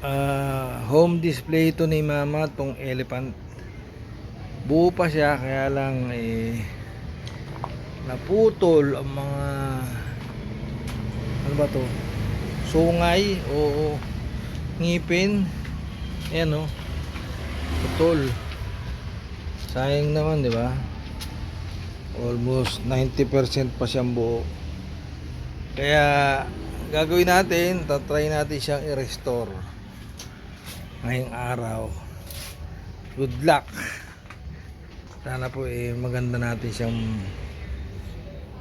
ah, home display ito ni mama tong elephant. Buo pa siya kaya lang eh naputol ang mga ano ba to? Sungay o ngipin. Ayan o putol. Sayang naman di ba? Almost 90% pa siyang buo. Kaya gagawin natin tatry natin siyang i-restore ngayong araw. Good luck. Sana po eh maganda natin siyang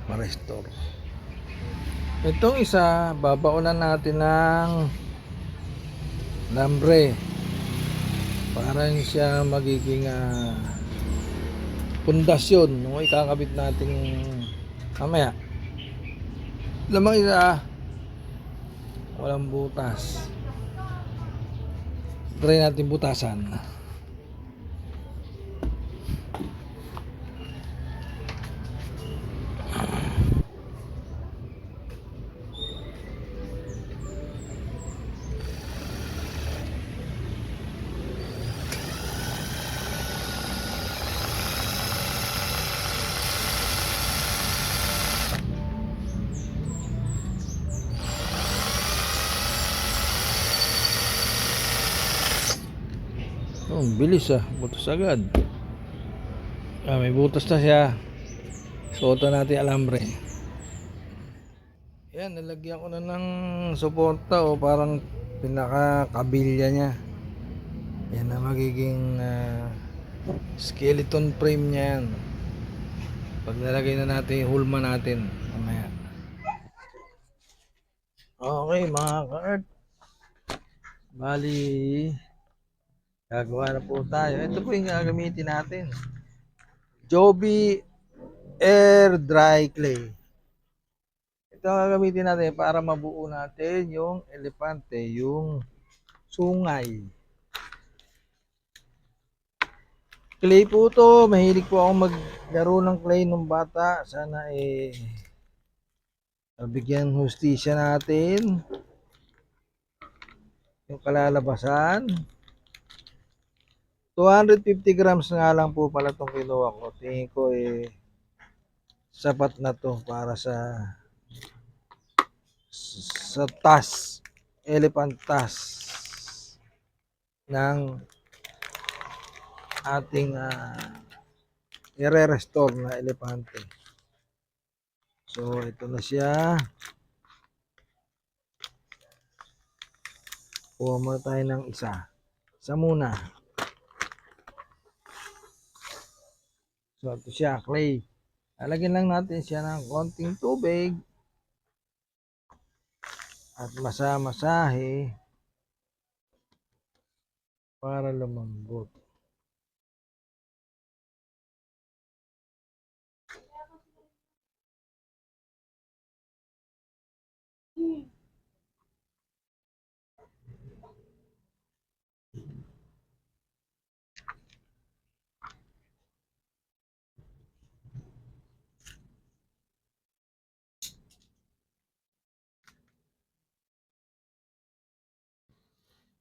ma-restore. Itong isa babaunan natin ng lambre. Para hindi siya magiging ah, pundasyon. Nung ikakabit natin mamaya. Lamang isa walang butas try natin butasan Oh, bilis ah. Butas agad. Ah, may butas na siya. Suotan natin alambre. Yan, nalagyan ko na ng suporta o parang pinaka-kabilya niya. Yan na magiging ah, skeleton frame niya yan. Pag nalagay na natin hulma natin, mamaya. Okay, mga ka-earth. Bali, Gagawa na po tayo. Ito po yung gagamitin natin. Joby Air Dry Clay. Ito ang gagamitin natin para mabuo natin yung elepante, yung sungay. Clay po to. Mahilig po ako maglaro ng clay nung bata. Sana eh bigyan hustisya natin yung kalalabasan. 250 grams nga lang po pala itong kinuha ko. Tingin ko eh sapat na to para sa sa tas elephant tas ng ating uh, i-restore na elepante. So ito na siya. Kuha muna tayo ng isa. Isa muna. So, ito siya, clay. Lalagyan lang natin siya ng konting tubig. At masamasahe para lumambot.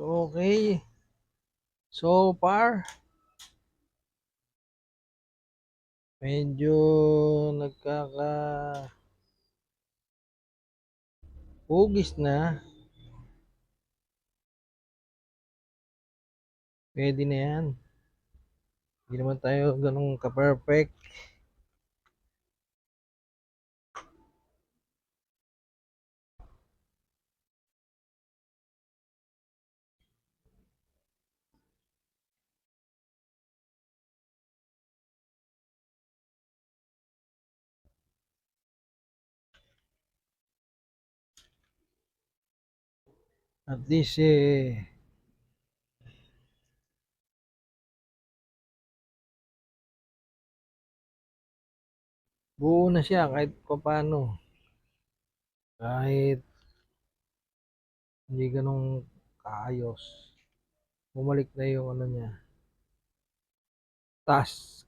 Okay. So far, medyo nagkaka hugis na. Pwede na yan. Hindi naman tayo ganun ka-perfect. At least eh, buo na siya kahit paano. Kahit hindi ganun kaayos. Bumalik na yung ano niya. Task.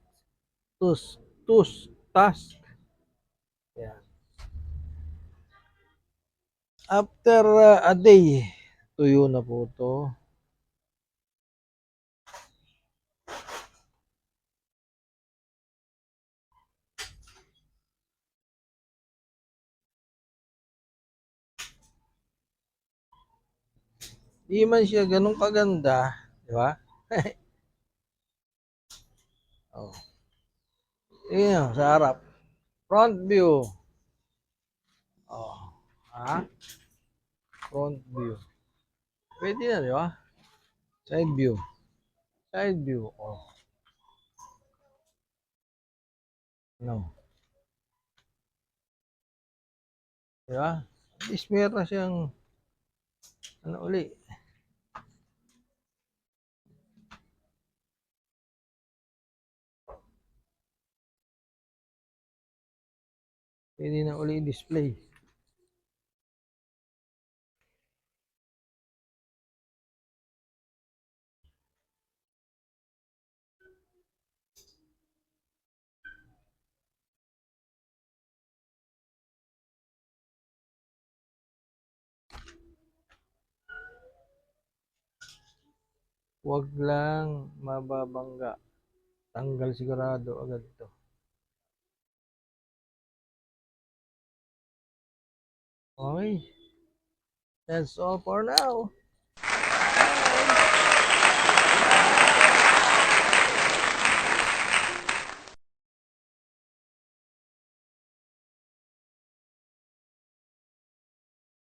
Tus. Tus. Task. Yan. After uh, a day, tuyo na po to. Di man siya ganun kaganda, di ba? oh. Tingnan sa harap. Front view. Oh. Ha? Front view. Pwede na, di ba? Side view. Side view. Oh. No. Di ba? At least meron siyang ano uli. Pwede na uli display. Huwag lang mababangga. Tanggal sigurado agad to. Okay. That's all for now.